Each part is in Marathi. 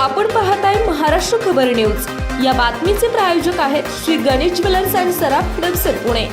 आपण पाहताय महाराष्ट्र खबर न्यूज. या बातमीचे प्रायोजक आहेत श्री गणेश ज्वेलर्स अँड सराफ हडपसर पुणे.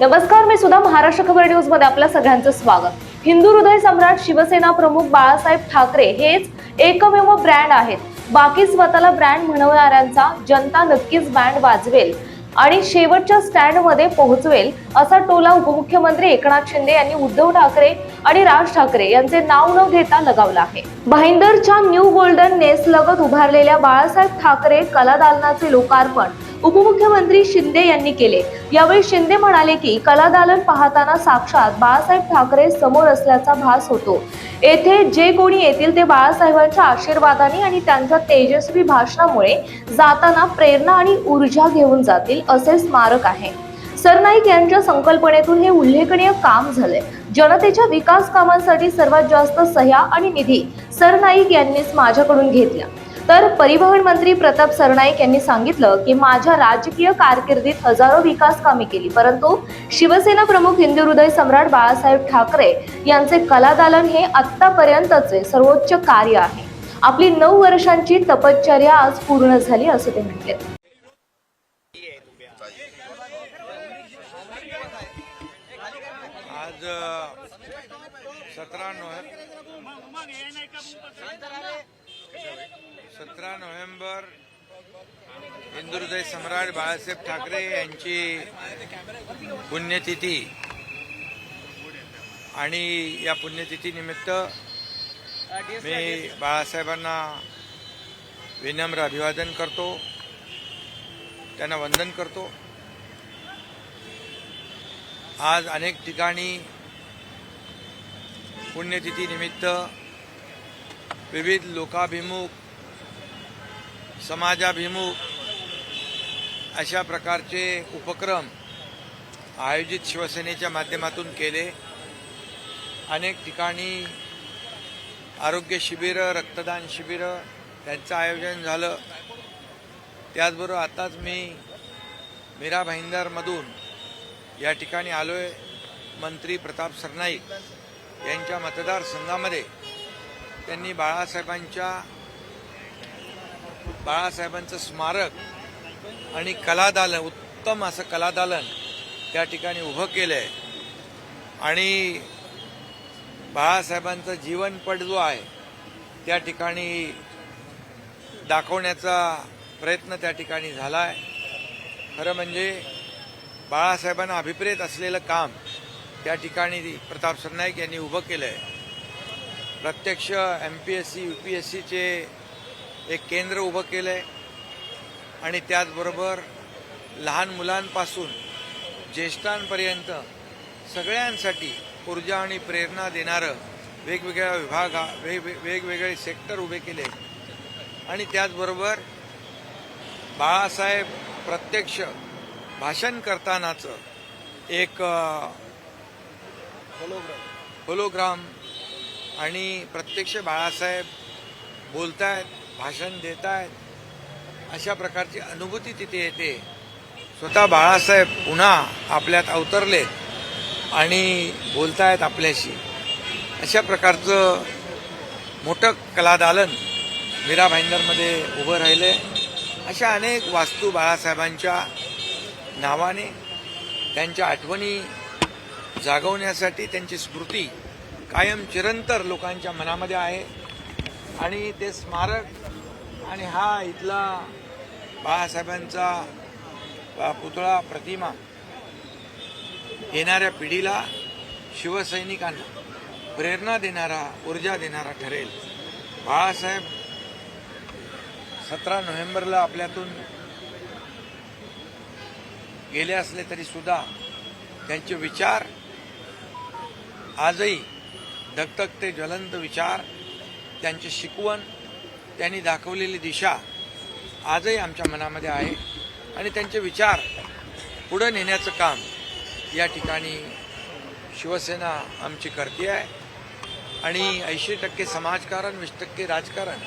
नमस्कार मी सुद्धा महाराष्ट्र खबर न्यूजमध्ये आपल्या सगळ्यांचं स्वागत. हिंदू हृदय सम्राट शिवसेना प्रमुख बाळासाहेब ठाकरे हेच एकमेव ब्रँड आहेत. बाकी स्वतःला ब्रँड म्हणवणाऱ्यांचा जनता नक्कीच बँड वाजवेल. आणि शेवटच्या स्टँडमध्ये पोहोचवेल असा टोला उपमुख्यमंत्री एकनाथ शिंदे यांनी उद्धव ठाकरे आणि राज ठाकरे यांचे नाव न घेता लगावला आहे. भाईंदरच्या न्यू गोल्डन नेस लगत उभारलेल्या बाळासाहेब ठाकरे कला दालनाचे लोकार्पण उपमुख्यमंत्री शिंदे यांनी केले. यावेळी शिंदे म्हणाले की कला दालन पाहताना साक्षात बाळासाहेब ठाकरे समोर असल्याचा भास होतो. येथे जे कोणी येतील ते बाळासाहेबांच्या आशीर्वादाने आणि त्यांच्या तेजस्वी भाषणामुळे जाताना प्रेरणा आणि ऊर्जा घेऊन जातील असे स्मारक आहे. सरनाईक यांच्या संकल्पनेतून हे उल्लेखनीय काम झाले जनतेच्या विकास कामांसाठी सर्वात जास्त सह्या आणि निधी सरनाईक यांनीच माझ्याकडून घेतला. तर परिवहन मंत्री प्रताप सरनाईक यांनी सांगितलं की माझ्या राजकीय कारकिर्दीत हजारो विकास कामे केली परंतु शिवसेना प्रमुख हिंदू हृदय सम्राट बाळासाहेब ठाकरे यांचे कलादालन हे आत्तापर्यंतचे सर्वोच्च कार्य आहे. आपली नऊ वर्षांची तपश्चर्या आज पूर्ण झाली असं ते म्हटले. आज सतरा नोव्हेंबर सतरा नोव्हेंबर हिंदुहृदय सम्राट बाळासाहेब ठाकरे यांची पुण्यतिथी. आणि या पुण्यतिथीनिमित्त मी बाळासाहेबांना विनम्र अभिवादन करतो. त्यांना वंदन करतो. आज अनेक ठिकाणी पुण्यतिथीनिमित्त विविध लोकाभिमुख समाजाभिमुख अशा प्रकारचे उपक्रम आयोजित शिवसेनेच्या माध्यमातून केले. अनेक ठिकाणी आरोग्य शिबिरं रक्तदान शिबिरं त्यांचं आयोजन झालं. त्याचबरोबर आताच मी मीरा भाईंदरमधून या ठिकाणी आलोय. मंत्री प्रताप सरनाईक यांच्या मतदारसंघामध्ये त्यांनी बाळासाहेबांच्या बाळासाहेबांचं स्मारक आणि कलादालन उत्तम असं कलादालन त्या ठिकाणी उभं केलं आहे आणि बाळासाहेबांचा जीवनपट जो आहे त्या ठिकाणी दाखवण्याचा प्रयत्न त्या ठिकाणी झाला आहे खरं म्हणजे बाळासाहेबांना अभिप्रेत असलेलं काम त्या ठिकाणी प्रताप सरनाईक यांनी उभं केलं आहे प्रत्यक्ष M P S C U P S सीचे एक केंद्र उभं केलं आहे आणि त्याचबरोबर लहान मुलांपासून ज्येष्ठांपर्यंत सगळ्यांसाठी ऊर्जा आणि प्रेरणा देणारं वेगवेगळ्या विभाग वेग वेगवेगळे सेक्टर उभे केले आणि त्याचबरोबर बाळासाहेब प्रत्यक्ष भाषण करतानाचं एक होलोग्राम आणि प्रत्यक्ष बाळासाहेब बोलत आहेत भाषण देत आहेत अशा प्रकारची अनुभूती तिथे येते. स्वतः बाळासाहेब पुन्हा आपल्यात अवतरले आणि बोलतायत आपल्याशी. अशा प्रकारचं मोठं कलादालन मीरा भाईंदरमध्ये उभं राहिलं. अशा अनेक वास्तू बाळासाहेबांच्या नावाने त्यांच्या आठवणी जागवण्यासाठी त्यांची स्मृती कायम चिरंतर लोकांच्या मनामध्ये आहे. आणि ते स्मारक आणि हा इथला बाळासाहेबांचा पुतळा प्रतिमा येणाऱ्या पिढीला शिवसैनिकांना प्रेरणा देणारा ऊर्जा देणारा ठरेल. बाळासाहेब सतरा नोव्हेंबरला आपल्यातून गेले असले तरी सुद्धा त्यांचे विचार आजही धगधगते ज्वलंत विचार त्यांची शिकवण त्यांनी दाखवलेली दिशा आजही आमच्या मनामध्ये आहे आणि त्यांचे विचार पुढं नेण्याचं काम या ठिकाणी शिवसेना आमची करते आहे. आणि ऐंशी टक्के समाजकारण वीस टक्के राजकारण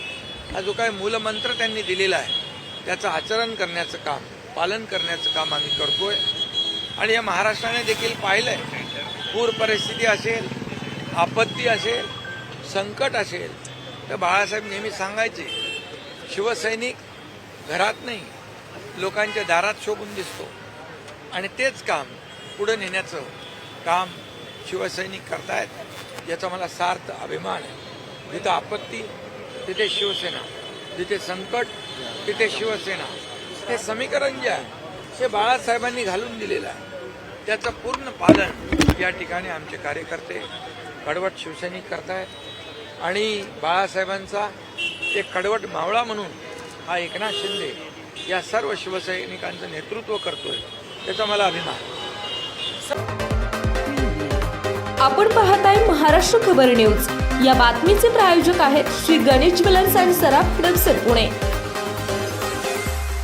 हा जो काही मूलमंत्र त्यांनी दिलेला आहे त्याचं आचरण करण्याचं काम पालन करण्याचं काम आम्ही करतोय. आणि या महाराष्ट्राने देखील पाहिलंय. पूर परिस्थिती असेल आपत्ती असेल संकट असेल तर बाळासाहेब नेहमी सांगायचे शिवसैनिक घरात नाही लोकांच्या दारात शोभून दिसतो. आणि तेच काम पुढे नेण्याचं काम शिवसैनिक करतायत याचा मला सार्थ अभिमान आहे. जिथं आपत्ती तिथे शिवसेना जिथे संकट तिथे शिवसेना. हे समीकरण जे आहे हे बाळासाहेबांनी घालून दिलेलं आहे. त्याचं पूर्ण पालन या ठिकाणी आमचे कार्यकर्ते कडवट शिवसैनिक करतायत. आणि बाळासाहेबांचा एक कडवट मावळा म्हणून हा एकनाथ शिंदे या सर्व शिवसैनिकांचं नेतृत्व करतोय त्याचा मला अभिमान आपण पाहत आहे महाराष्ट्र खबर न्यूज. या बातमीचे प्रायोजक आहेत श्री गणेश ज्वेलर्स अँड सराफ पुणे.